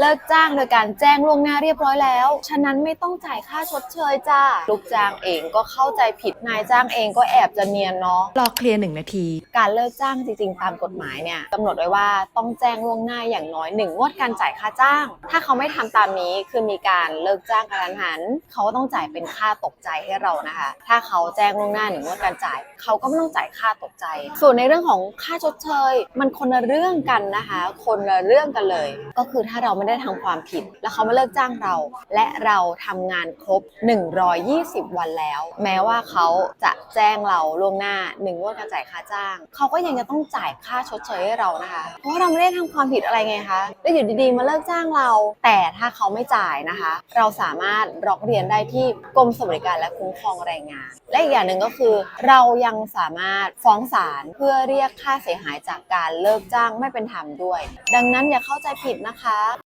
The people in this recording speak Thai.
เลิกจ้างโดยการแจ้งล่วงหน้าเรียบร้อยแล้ว ฉะนั้นไม่ต้องจ่ายค่าชดเชยจ้า ลูกจ้างเองก็เข้าใจผิด นายจ้างเองก็แอบจะเนียนเนาะ รอเคลียร์หนึ่งนาที การเลิกจ้างจริงๆ ตามกฎหมายเนี่ยกำหนดไว้ว่าต้องแจ้งล่วงหน้าอย่างน้อยหนึ่งงวดการจ่ายค่าจ้าง ถ้าเขาไม่ทำตามนี้คือมีการเลิกจ้างกระทันหัน เขาก็ต้องจ่ายเป็นค่าตกใจให้เรานะคะ ถ้าเขาแจ้งล่วงหน้าหนึ่งงวดการจ่าย เขาก็ไม่ต้องจ่ายค่าตกใจ ส่วนในเรื่องของค่าชดเชย มันคนละเรื่องกันนะคะ คนละเรื่องกันเลย ก็คือถ้าเราไม่ได้ทำความผิด แล้วเขามาเลิกจ้างเรา และเราทำงานครบ 120 วันแล้ว แม้ว่าเขาจะแจ้งเราล่วงหน้าหนึ่งงวดการจ่ายค่าจ้าง เขาก็ยังจะต้องจ่ายค่าชดเชยให้เรานะคะ เพราะเราไม่ได้ทำความผิดอะไรไงคะแล้วอยู่ดีๆ มาเลิกจ้างเรา แต่ถ้าเขาไม่จ่ายนะคะ เราสามารถร้องเรียนได้ที่กรมสวัสดิการและคุ้มครองแรงงาน และอีกอย่างหนึ่งก็คือ เรายังสามารถฟ้องศาลเพื่อเรียกค่าเสียหายจากการเลิกจ้างไม่เป็นธรรมด้วย ดังนั้นอย่าเข้าใจผิดนะคะ